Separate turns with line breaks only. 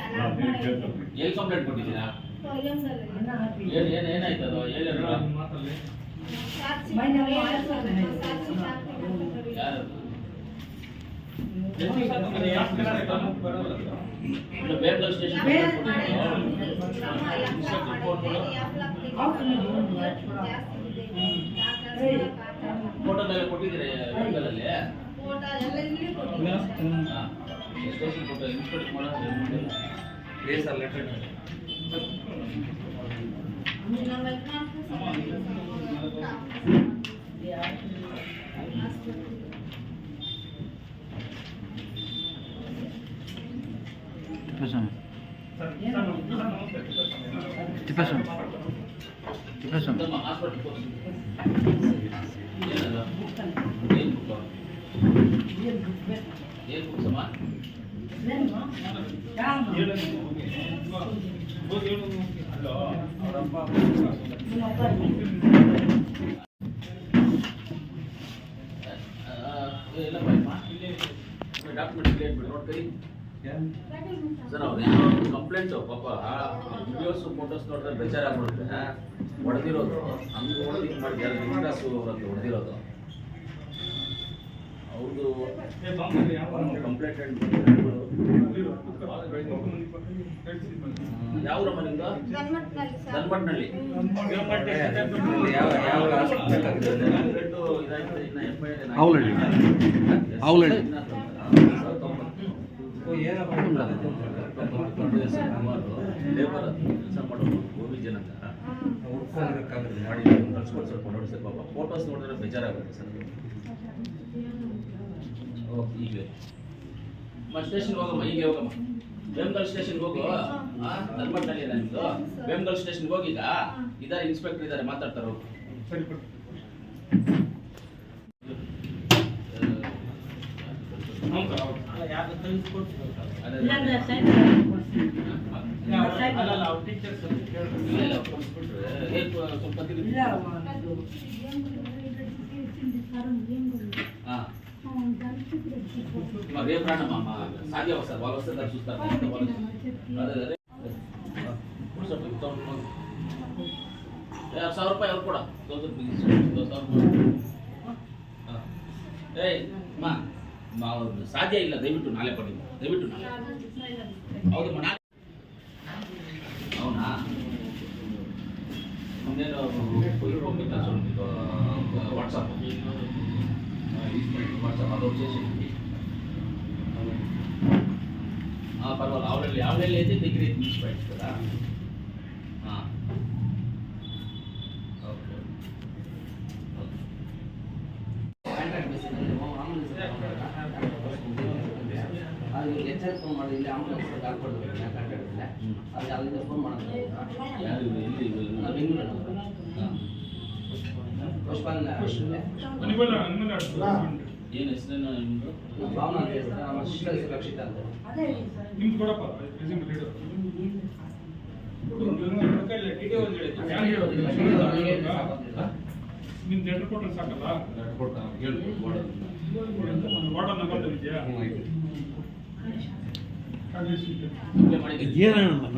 ಎಲ್ಲಿ ಕಂಪ್ಲೇಂಟ್ ಕೊಟ್ಟಿದ್ದೀರಾ
ಸ್ವಯಂದಲ್ಲಿ
ಏನ್ ಏನ್ ಏನಾಯ್ತು ಅದು ಹೇಳಿದ್ರು
ಸಾಕ್ಷಿ
ಮೈನ್
ಹೇಳಿ
ಮಾಡಿ
ಸರ್,
ಸರ್.
ಸಾಕ್ಷಿ ಸಾಕ್ಷಿ ಅಂತ ಕರೀತಾರೆ.
ಯಾರು ಇಲ್ಲ, ಬೇರ್ಗಲ್ ಸ್ಟೇಷನ್ ಫೋಟೋದೆಲ್ಲ ಕೊಟ್ಟಿದ್ದೀರಿ ಬೇರ್ಗಲಲ್ಲಿ
ಫೋಟೋ ಎಲ್ಲ ಇಲ್ಲಿ
ಫೋಟೋ ಇನ್ಸ್ಪೆಕ್ಟ್ ಮಾಡೋದು
ಪ್ಲೇಸ್ ಅಲ್ಲಿ ಲೆಟರ್
ಯಜಮಾನ್ರು
ನಮ್ಮ ಹಾಸ್ಪಿಟಲ್ ಏನದು ಏನ್ ಬುಕ್ ಏನ್ ಬುಕ್ ಸಮ ಎಲ್ಲ ಡಾಕ್ಯುಮೆಂಟ್ ಕ್ಲಿಯರ್ ಬಿಡಿ ನೋಡಿ ಕೈ ಸರ್ ಅವ್ರೇನೋ ಕಂಪ್ಲೇಂಟು ಪಾಪ ವಿಡಿಯೋಸ್ ಫೋಟೋಸ್ ನೋಡಿದ್ರೆ ಬೇಜಾರಾಗ್ಬಿಡುತ್ತೆ ಹೊಡೆದಿರೋದು. ಹಂಗೆ ಹೊಡೆದು ಮಾಡಿ ಯಾರು ವಿಕಾಸ್ ಅವ್ರದ್ದು ಹೊಡೆದಿರೋದು. ಅವ್ರದ್ದು ಕಂಪ್ಲೇಂಟ್ ಯಾವ
ಸರ್.
ಧನ್ಮಟ್ನಲ್ಲಿ
ಯಾವ ಯಾವ ಹಾಸ್ಪಿಟಲ್
ಇದಾಯ್ತು ಇನ್ನು F I R
Avalahalli. Avalahalli.
ಓ, ಏನಪ್ಪ
ಲೇಬರ್ ಕೆಲಸ ಮಾಡೋದು ಗೋಬಿ ಜನ ಅಂತ
ಹುಡ್ಕೊಂಡ್ಬೇಕಾದ್ರೆ
ಮಾಡಿ ಕಳ್ಸ್ಕೊಡಿ ಸ್ವಲ್ಪ ನೋಡಿ ಸರ್ ಪಾಪ. ಫೋಟೋಸ್ ನೋಡಿದ್ರೆ ಬೇಜಾರಾಗುತ್ತೆ ಸರ್. ಓಕೆ ಈಗ ಮತ್ತೆ ಸ್ಟೇಷನ್ಗೆ ಹೋಗಮ್ಮ ಈಗ ಹೋಗಮ್ಮ. ಬೇಮ್ಗಲ್ ಸ್ಟೇಷನ್ಗೆ ಹೋಗು ಧರ್ಮಟ್ಟಲ್ಲಿ ಇದೆ ಬೇಮ್ಗಲ್ ಸ್ಟೇಷನ್ಗೆ ಹೋಗಿ ಈಗ? ಇದ್ದಾರೆ ಇನ್ಸ್ಪೆಕ್ಟರ್ ಇದ್ದಾರೆ ಮಾತಾಡ್ತಾರೆ? ಹೋಗು ಅದೇ ಇಲ್ಲ, ಇಲ್ಲ, ಕೊಡ್ಸ್ಬಿಟ್ರೆ, ಏ, ಸ್ವಲ್ಪ ತಿರುಗಿ. ಹಾ. మా రేపు రాండి మా మా సాధ్య వస్తారు వాళ్ళు వస్తే దాన్ని చూస్తారు వాళ్ళు అదే అదే కూర్చోండి, చెప్తాం. ఏ, ಸಾವಿರ ರೂಪಾಯಿ ಅವ್ರು ಕೂಡ ತೌಸಂಡ್ ರುಪೀಸ್ ಸಾವಿರ ರೂಪಾಯಿ ಸಾಧ್ಯ ಇಲ್ಲ ದಯವಿಟ್ಟು ನಾಳೆ ಕೊಡಿ ದಯವಿಟ್ಟು ನಾಳೆ ಹೌದು ನಾಳೆ అవునా నేను పంపిస్తాను మీకు వాట్సాప్ వాట్సాప్ అదొకటి చేసేయండి పర్వాలేదు ఆవిడ ఆవిడ అయితే దగ్గర తీసిపోయాడు కదా
ಎಚ್ಚರಿಕೆ ಫೋನ್ ಮಾಡಿ ಇಲ್ಲಿ ಆಂಬುಲೆನ್ಸ್ ಅದು ಅಲ್ಲಿಂದ ಫೋನ್ ಮಾಡೋದು. ಬೆಂಗಳೂರು
ಏನು ಹೆಸರೇನು ನಿಮ್ಮದು
ಭಾವನಾ ಅಂತ ಹೆಸರು ನಮ್ಮ ಶಿಕ್ಷಕ ಸುರಕ್ಷಿತ ಅಂತ
ನಿಮ್ದು ಕೊಡಪ್ಪ ರೆಸ್ಯೂಮ್ ಲೀಡರ್ ನಿಮ್ದು ಲೆಟರ್ ಕೊಟ್ಟರೆ ಸಾಕಲ್ಲ
ಹೇಳು
ವಾರ್ಡನ್ ನಂಬರ್ ಇದೆಯಾ
ये रहा नंबर